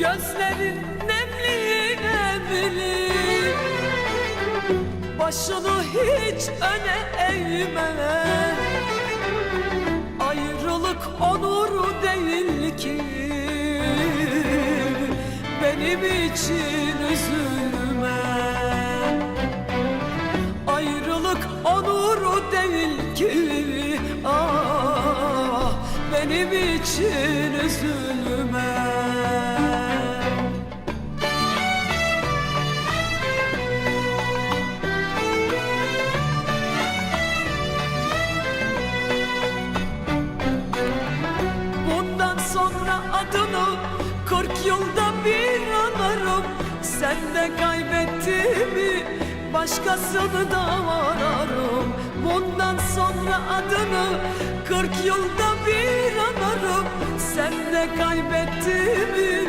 Gözlerin nemli nemli Başını hiç öne eğme. Ayrılık onuru değil ki. Benim için üzülme. Ayrılık onuru değil ki. Ah benim için üzülme kırk yılda bir anarım Sen de kaybettiğimi başkasını da ararım. Bundan sonra adını kırk yılda bir anarım Sen de kaybettiğimi